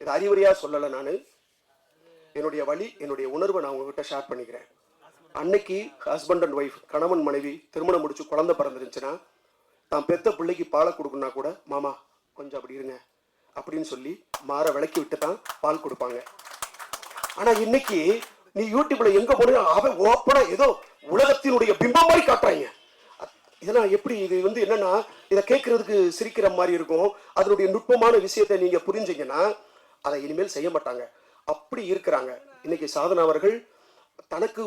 இது அறிவுரையாக சொல்லலை நான். என்னுடைய வழி என்னுடைய உணர்வை நான் உங்ககிட்ட ஷேர் பண்ணிக்கிறேன். அன்னைக்கு ஹஸ்பண்ட் அண்ட் ஒய்ஃப் கணவன் மனைவி திருமணம் முடிச்சு குழந்தை பிறந்துருந்துச்சுன்னா தான் பெத்த பிள்ளைக்கு பாலை கொடுக்கணும்னா கூட மாமா கொஞ்சம் அப்படி இருங்க அப்படின்னு சொல்லி மாற விளக்கி விட்டு தான் பால் கொடுப்பாங்க. ஆனா இன்னைக்கு நீ யூடியூப்ல எங்க போனா அவன் ஓப்பனா ஏதோ உலகத்தினுடைய பிம்பம் மாதிரி காட்டுறாங்க. இதெல்லாம் எப்படி இது வந்து என்னன்னா இதை கேட்கறதுக்கு சிரிக்கிற மாதிரி இருக்கும். அதனுடைய நுட்பமான விஷயத்தை நீங்க புரிஞ்சீங்கன்னா அதை இனிமேல் செய்ய மாட்டாங்க. அப்படி இருக்கிறாங்க. இன்னைக்கு சாதனா அவர்கள் தனக்கு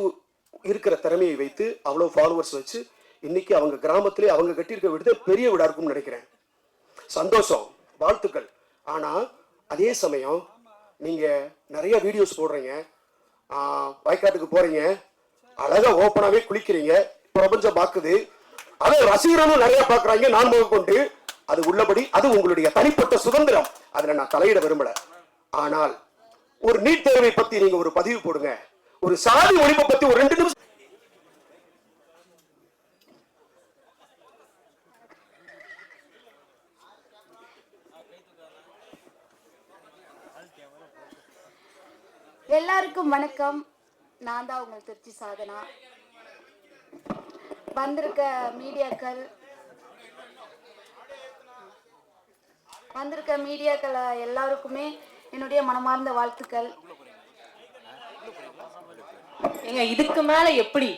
இருக்கிற திறமையை வைத்து அவ்வளோ ஃபாலோவர்ஸ் வச்சு இன்னைக்கு அவங்க கிராமத்திலே அவங்க கட்டியிருக்க விடுதே பெரிய வீடாக இருக்கும்னு நினைக்கிறேன். சந்தோஷம் வாழ்த்துக்கள். ஆனால் அதே சமயம் நீங்கள் நிறைய வீடியோஸ் போடுறீங்க. வயக்காட்டுக்கு போகிறீங்க அழகாக ஓப்பனாகவே குளிக்கிறீங்க. பிரபஞ்சம் பார்க்குது அதை ரசிகர்களும் நிறைய பார்க்குறாங்க நான் கொண்டு அது உள்ளபடி அது உங்களுடைய தனிப்பட்ட சுதந்திரம். அதில் நான் தலையிட விரும்பல. ஆனால் ஒரு நீட் தேர்வை பத்தி நீங்க ஒரு பதிவு போடுங்க. ஒரு சாதி ஒழிப்பை பத்தி ஒரு ரெண்டு நிமிஷம் எல்லாருக்கும் வணக்கம். நான் தான் உங்கள் திருச்சி சாதனா. வந்திருக்க மீடியாக்கள் வந்திருக்க மீடியாக்கள் எல்லாருக்குமே என்னுடைய மனமார்ந்த வாழ்த்துக்கள். ஏங்க இதுக்கு மேல எப்படி?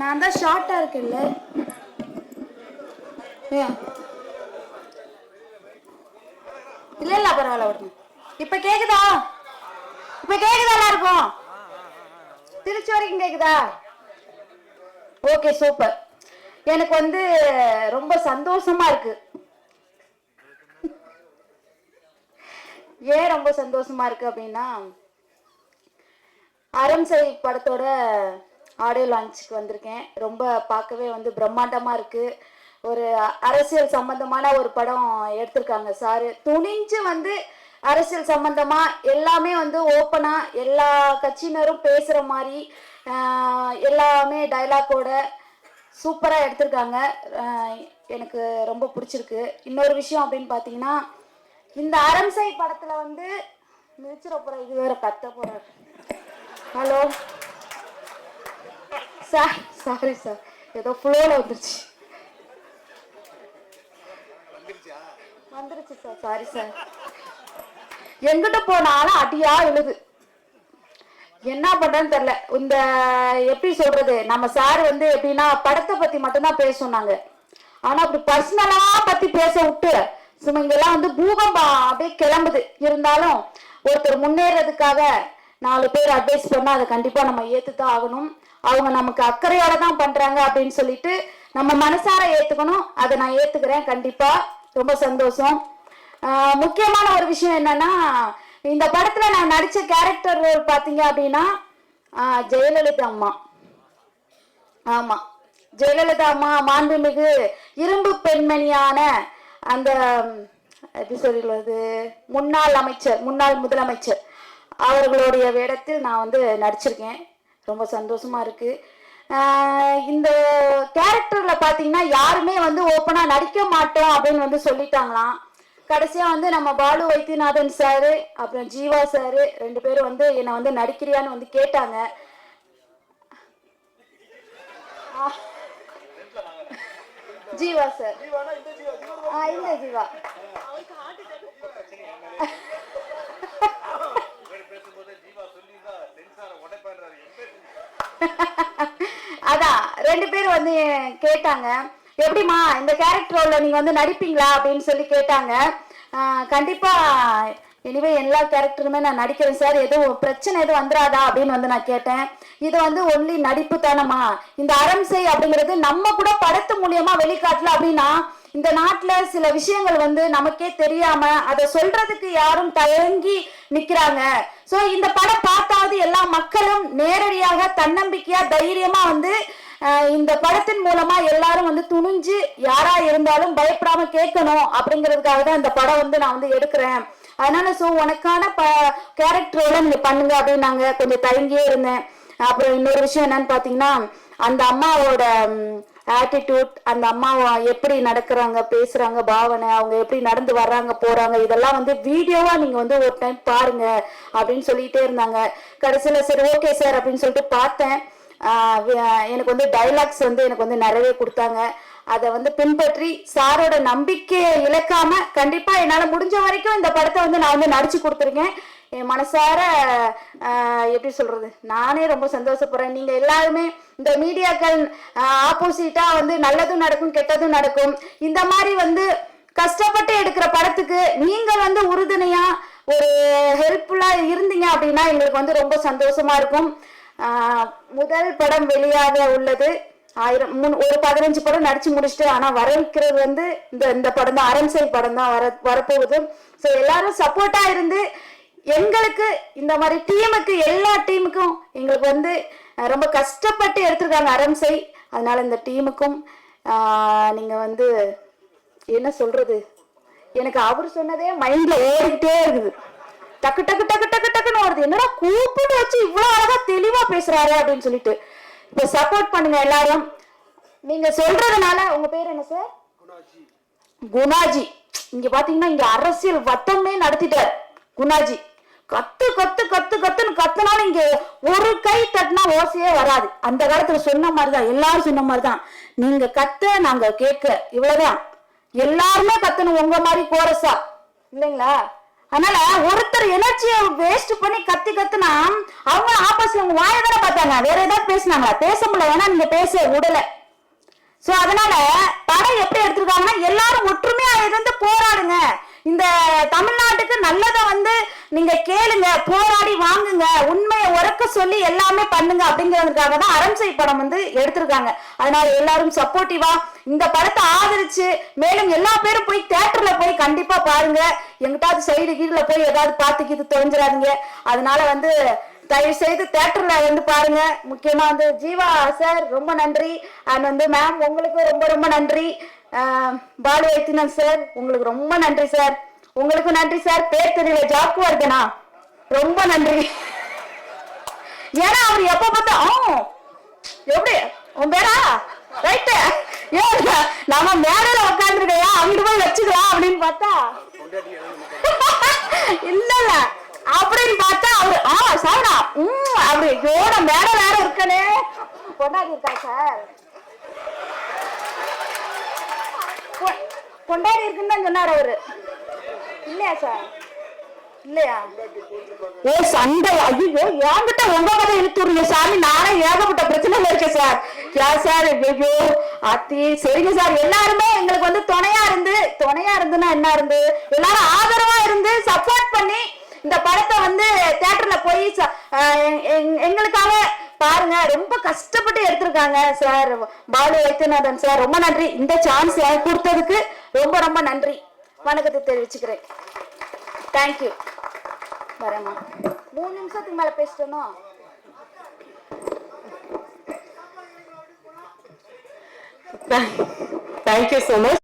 நான் தான் ஷார்ட்டாக இருக்கேன்ல? இல்ல இல்ல பரவாயில்ல விடுங்க இப்ப கேக்குதா? இப்ப கேக்குதா எல்லாருக்கும்? திருச்சி வரைக்கும் கேக்குதா? ஓகே சூப்பர் எனக்கு வந்து ரொம்ப சந்தோஷமா இருக்கு. ஏன் ரொம்ப சந்தோஷமா இருக்கு அப்படின்னா அரம்சை படத்தோட ஆடியோ லான்ச்சுக்கு வந்திருக்கேன். ரொம்ப பார்க்கவே வந்து பிரம்மாண்டமாக இருக்குது ஒரு அரசியல் சம்பந்தமான ஒரு படம் எடுத்திருக்காங்க சாரு. துணிஞ்சு வந்து அரசியல் சம்பந்தமா எல்லாமே வந்து ஓப்பனாக எல்லா கட்சியினரும் பேசுகிற மாதிரி எல்லாமே டைலாக்கோட சூப்பராக எடுத்திருக்காங்க. எனக்கு ரொம்ப பிடிச்சிருக்கு. இன்னொரு விஷயம் அப்படின்னு பார்த்தீங்கன்னா இந்த அரம்சை படத்தில் வந்து மிதிச்சிட போகிற இது வேற கத்த போகிறார் ஹலோ சார் சாரி சார் ஏதோ ஃப்ளோவில் வந்துருச்சு. வந்துருச்சு? சார் சாரி சார் எங்கிட்ட போனாலும் அடியா விழுது. என்ன பண்றேன்னு தெரியல. இந்த எப்படி சொல்றது? நம்ம சார் வந்து எப்படின்னா படத்தை பத்தி மட்டும்தான் பேச சொன்னாங்க. ஆனா அப்படி பர்சனலா பத்தி பேச விட்டு சும்மா இதெல்லாம் வந்து பூகம்பம் அப்படியே கிளம்புது. இருந்தாலும் ஒருத்தர் முன்னேறதுக்காக நாலு பேர் அட்வைஸ் பண்ணா அதை கண்டிப்பா நம்ம ஏத்துதான் ஆகணும். அவங்க நமக்கு அக்கறையோட தான் பண்றாங்க அப்படின்னு சொல்லிட்டு நம்ம மனசார ஏத்துக்கணும். அதை நான் ஏத்துக்கிறேன். கண்டிப்பா. ரொம்ப சந்தோஷம். முக்கியமான ஒரு விஷயம் என்னன்னா இந்த படத்துல நான் நடிச்ச கேரக்டர் பாத்தீங்க அப்படின்னா ஜெயலலிதா அம்மா. ஆமா. ஜெயலலிதா அம்மா மாண்புமிகு இரும்பு பெண்மணியான அந்த எப்படி சொல்லுவது முன்னாள் அமைச்சர் முன்னாள் முதலமைச்சர் அவர்களுடைய வேடத்தில் நான் வந்து நடிச்சிருக்கேன். ரொம்ப சந்தோஷமா இருக்கு. இந்த கேரக்டர்ல பாத்தீங்கன்னா யாருமே வந்து ஓப்பனா நடிக்க மாட்டோம் அப்படின்னு வந்து சொல்லிட்டாங்களாம். கடைசியா வந்து நம்ம பாலு வைத்தியநாதன் சாரு அப்புறம் ஜீவா சாரு ரெண்டு பேரும் வந்து என்னை வந்து நடிக்கிறியான்னு வந்து கேட்டாங்க. ஜீவா சார். ஆ இந்த ஜீவா. அதான் ரெண்டு பேரும் வந்து கேட்டாங்க. எப்படிம்மா இந்த கேரக்டர் ரோல்ல நீங்க வந்து நடிப்பீங்களா அப்படின்னு சொல்லி கேட்டாங்க. கண்டிப்பா இனிமே எல்லா கேரக்டருமே நான் நடிக்கிறேன் சார். எதுவும் பிரச்சனை எதுவும் வந்துடாதா அப்படின்னு வந்து நான் கேட்டேன். இது வந்து ஒன்லி நடிப்பு தானம்மா. இந்த அரம்சை அப்படிங்கிறது நம்ம கூட படத்து மூலியமா வெளிக்காட்டல அப்படின்னா இந்த நாட்டுல சில விஷயங்கள் வந்து நமக்கே தெரியாம அதை சொல்றதுக்கு யாரும் தயங்கி நிக்கிறாங்க. சோ இந்த படம் பார்த்தாவது எல்லா மக்களும் நேரடியாக தன்னம்பிக்கையா தைரியமா வந்து இந்த படத்தின் மூலமா எல்லாரும் வந்து துணிஞ்சு யாரா இருந்தாலும் பயப்படாம கேட்கணும் அப்படிங்கிறதுக்காக தான் இந்த படம் வந்து நான் வந்து எடுக்கிறேன். அதனால சோ உனக்கான ப கேரக்டரோட நீங்க பண்ணுங்க அப்படின்னாங்க கொஞ்சம் தயங்கியே இருந்தேன். அப்புறம் இன்னொரு விஷயம் என்னன்னு பாத்தீங்கன்னா அந்த அம்மாவோட ஆட்டிடியூட் அந்த அம்மா எப்படி நடக்கிறாங்க பேசுறாங்க பாவனை அவங்க எப்படி நடந்து வர்றாங்க போறாங்க இதெல்லாம் வந்து வீடியோவா நீங்க வந்து ஒரு டைம் பாருங்க அப்படின்னு சொல்லிட்டே இருந்தாங்க. கடைசியில சரி ஓகே சார் அப்படின்னு சொல்லிட்டு பார்த்தேன். எனக்கு வந்து டைலாக்ஸ் வந்து எனக்கு வந்து நிறைய கொடுத்தாங்க. அதை வந்து பின்பற்றி சாரோட நம்பிக்கையை இழக்காம கண்டிப்பா என்னால முடிஞ்ச வரைக்கும் இந்த படத்தை வந்து நான் வந்து நடிச்சு கொடுத்துருக்கேன். என் மனசார எப்படி சொல்றது? நானே ரொம்ப சந்தோஷப்படுறேன். நீங்க எல்லாருமே இந்த மீடியாக்கள் ஆப்போசிட்டா வந்து நல்லதும் நடக்கும் கெட்டதும் நடக்கும். இந்த மாதிரி வந்து கஷ்டப்பட்டு எடுக்கிற படத்துக்கு நீங்கள் வந்து உறுதுணையா ஒரு ஹெல்ப்ஃபுல்லா இருந்தீங்க அப்படின்னா எங்களுக்கு வந்து ரொம்ப சந்தோஷமா இருக்கும். முதல் படம் வெளியாக உள்ளது. ஆயிரம் மூணு ஒரு பதினஞ்சு படம் நடிச்சு முடிச்சுட்டு ஆனா வர வைக்கிறது வந்து இந்த இந்த படம் தான் அரண்சை படம் தான் வர வரப்போகுது. ஸோ எல்லாரும் சப்போர்ட்டா இருந்து எங்களுக்கு இந்த மாதிரி டீமுக்கு எல்லா டீமுக்கும் எங்களுக்கு வந்து ரொம்ப கஷ்டப்பட்டு எடுத்திருக்காங்க அரம்சை அதனால இந்த டீமுக்கும் நீங்க வந்து என்ன சொல்றது? எனக்கு அவர் சொன்னதே மைண்ட்ல ஓடிக்கிட்டே இருக்குது. டக்கு டக்கு டக்கு டக்கு டக்குன்னு வருது. என்னடா கூப்பிட்டு வச்சு இவ்வளவு அழகா தெளிவா பேசுறாரு அப்படின்னு சொல்லிட்டு. இப்ப சப்போர்ட் பண்ணுங்க எல்லாரும். நீங்க சொல்றதுனால உங்க பேர் என்ன சார் குணாஜி. இங்க பாத்தீங்கன்னா இங்க அரசியல் வட்டமே நடத்திட்டார் குணாஜி. கத்து கத்து கத்து கத்துன்னு கத்துனாலும் இங்க ஒரு கை தட்டினா ஓசையே வராது. அந்த காலத்துல சொன்ன மாதிரிதான் எல்லாரும் சொன்ன மாதிரிதான். நீங்க கத்த நாங்க கேட்க. இவ்வளவுதான். எல்லாருமே கத்தணும். உங்க மாதிரி கோரஸா. இல்லைங்களா? அதனால ஒருத்தர் எனர்ஜியை வேஸ்ட் பண்ணி கத்தி கத்துனா அவங்க ஆப்போசிட் உங்க வாயை தானே பார்த்தாங்க. வேற ஏதாவது பேசுனாங்களா? பேச முடியல. ஏன்னா நீங்க பேச விடல. சோ அதனால படம் எப்படி எடுத்திருக்காங்கன்னா எல்லாரும் ஒற்றுமையா இருந்து போராடுங்க. இந்த தமிழ்நாட்டுக்கு நல்லதை வந்து நீங்க கேளுங்க போராடி வாங்குங்க உண்மையை உறக்க சொல்லி எல்லாமே பண்ணுங்க அப்படிங்கிறதுக்காக தான் அரண்சை படம் வந்து எடுத்திருக்காங்க. அதனால எல்லாரும் சப்போர்ட்டிவா இந்த படத்தை ஆதரிச்சு மேலும் எல்லா பேரும் போய் தேட்டர்ல போய் கண்டிப்பா பாருங்க. எங்கிட்டாவது சைடு கீழ போய் ஏதாவது பார்த்துக்கிது தொலைஞ்சிடாதீங்க. அதனால வந்து தயவு செய்து தேட்டர்ல வந்து பாருங்க. முக்கியமா வந்து ஜீவா சார் ரொம்ப நன்றி. அண்ட் வந்து மேம் உங்களுக்கு ரொம்ப ரொம்ப நன்றி. பாலு வைத்தியநாத் சார் உங்களுக்கு ரொம்ப நன்றி சார் உங்களுக்கு நன்றி சார் பேர் தெரியல ஜாக்கு வருதுனா ரொம்ப நன்றி. ஏன்னா அவர் எப்ப பார்த்தா எப்படி? உன் பேரா? ரைட்டு ஏன் நம்ம மேடையில உட்காந்துருக்கையா அங்கிட்டு போய் வச்சுக்கலாம் அப்படின்னு பார்த்தா? இல்ல இல்ல. அப்படின்னு பார்த்தா அவரு ஆ சாரா ம் அப்படி. ஜோட மேல வேற இருக்கனே. கொண்டாடி இருக்கா சார் கொ- கொண்டாடி இருக்குன்னு தான் சொன்னார் அவரு. இல்லையா சார் இல்லையா? ஓ சண்டை. ஐயோ என்கிட்ட உங்க கதை இழுத்து சாமி. நானே ஏகப்பட்ட பிரச்சனைல இருக்கேன் சார் யா சார் ஐயோ அத்தி சரிங்க சார் எல்லாருமே எங்களுக்கு வந்து துணையா இருந்து துணையா இருந்துன்னா என்ன இருந்து? எல்லாரும் ஆதரவா இருந்து சப்போர்ட் பண்ணி இந்த படத்தை வந்து தேட்டர்ல போய் ச- எங்- எங்களுக்காக பாருங்க. ரொம்ப கஷ்டப்பட்டு எடுத்திருக்காங்க சார் பாலு வைத்தியநாதன் சார் ரொம்ப நன்றி. இந்த சான்ஸ் கொடுத்ததுக்கு ரொம்ப ரொம்ப நன்றி. வணக்கத்தை தெரிவிச்சுக்கிறேன். தேங்க்யூ வரேம்மா. மூணு நிமிஷத்துக்கு மேல பேசிட்டோம் தேங்க்யூ ஸோ மச்